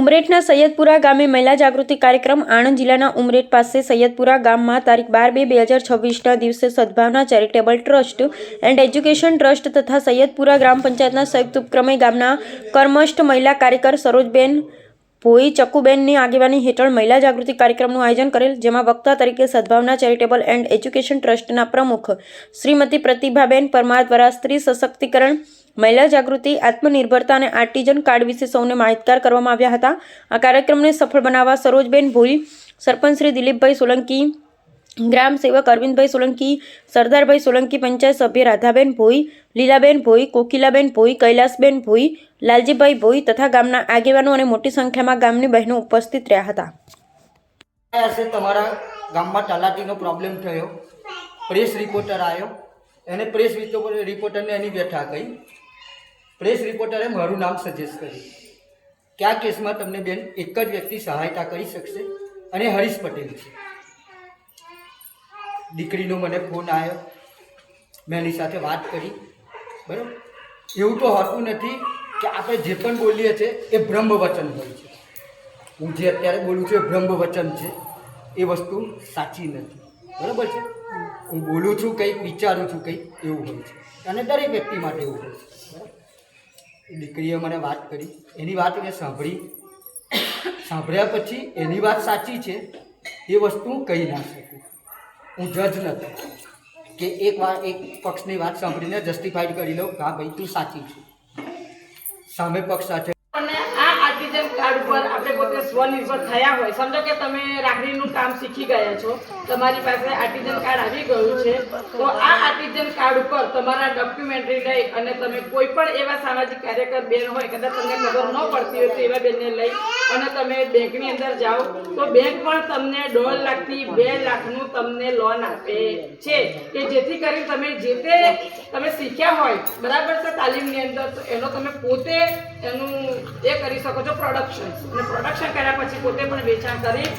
ઉમરેઠના સૈયદપુરા ગામે મહિલા જાગૃતિ કાર્યક્રમ આણંદ જિલ્લાના ઉમરેઠ પાસે સૈયદપુરા ગામમાં તારીખ બાર બે બે હજાર છવ્વીસના દિવસે સદભાવના charitable trust and education trust તથા સૈયદપુરા ગ્રામ પંચાયતના સંયુક્ત ઉપક્રમે ગામના કર્મષ્ઠ મહિલા કાર્યકર સરોજબેન ભોઈ ચક્કુબેનની આગેવાની હેઠળ મહિલા જાગૃતિ કાર્યક્રમનું આયોજન કરેલ, જેમાં વક્તા તરીકે સદભાવના ચેરિટેબલ એન્ડ એજ્યુકેશન ટ્રસ્ટના પ્રમુખ શ્રીમતી પ્રતિભાબેન પરમાર દ્વારા સ્ત્રી સશક્તિકરણ મહિલા જાગૃતિ, આત્મનિર્ભરતા અને આર્ટિઝન કાર્ડ વિશે સૌને માહિતગાર કરવામાં આવ્યા હતા. આ કાર્યક્રમને સફળ બનાવવા સરોજબેન ભોઈ, સરપંચ શ્રી દિલીપભાઈ સોલંકી, ગ્રામ સેવક અરવિંદભાઈ સોલંકી, સરદારભાઈ સોલંકી, પંચાયત સભ્ય રાધાબેન ભોઈ, લીલાબેન ભોઈ, કોકિલાબેન ભોઈ, કૈલાસબેન ભોઈ, લાલજીભાઈ ભોઈ તથા ગામના આગેવાનો અને મોટી સંખ્યામાં ગામની બહેનો ઉપસ્થિત રહ્યા હતા. હશે તમારા ગામમાં તલાટીનો પ્રોબ્લેમ થયો. પ્રેસ રિપોર્ટર આવ્યો એને પ્રેસ રિપોર્ટરને એની બેઠા કહી પ્રેસ રિપોર્ટરે મારું નામ સજેસ્ટ કર્યું. કે આ કેસમાં તમને બેન એક જ વ્યક્તિ સહાયતા કરી શકશે? અને હરીશ પટેલ છે. દીકરીનો મને ફોન આવ્યો. મેં એની સાથે વાત કરી. બરાબર? એવું તો હોતું નથી કે આપણે જે પણ બોલીએ છીએ એ બ્રહ્મવચન હોય છે. હું જે અત્યારે બોલું છું એ બ્રહ્મવચન છે. એ વસ્તુ સાચી નથી. બરાબર છે? હું બોલું છું, કંઈક વિચારું છું, કંઈક એવું હોય છે. અને દરેક વ્યક્તિ માટે એવું હોય છે. દીકરીએ મને વાત કરી. એની વાત મેં સાંભળી. સાંભળ્યા પછી એની વાત સાચી છે. એ વસ્તુ હું કહી ના શકું. હું જજ નથી. કે એક વાર એક પક્ષની વાત સાંભળીને જસ્ટિફાઈડ કરી લઉં કે હા ભાઈ, તું સાચી છે. સામે પક્ષ સાથે આપણે પોતે સ્વનિર્ભર થયા હોય. સમજો કે તમે રાખડીનું કામ શીખી ગયા છો. તમારી પાસે આર્ટિઝન કાર્ડ આવી ગયું છે. તો આ આર્ટિઝન કાર્ડ ઉપર તમારા ડોક્યુમેન્ટરી લઈ અને તમે કોઈ પણ એવા સામાજિક કાર્યકર બેન હોય, કદાચ તમને ખબર ન પડતી હોય તો એવા બેનને લઈ અને તમે બેંકની અંદર જાઓ. તો બેંક પણ તમને દોઢ લાખથી બે લાખનું તમને લોન આપે છે. કે જેથી કરીને તમે જે તે તમે શીખ્યા હોય, બરાબર છે તાલીમની અંદર, તો એનો તમે પોતે એનું એ કરી શકો છો પ્રોડક્શન અને પ્રોડક્શન કર્યા પછી પોતે પણ વેચાણ કરી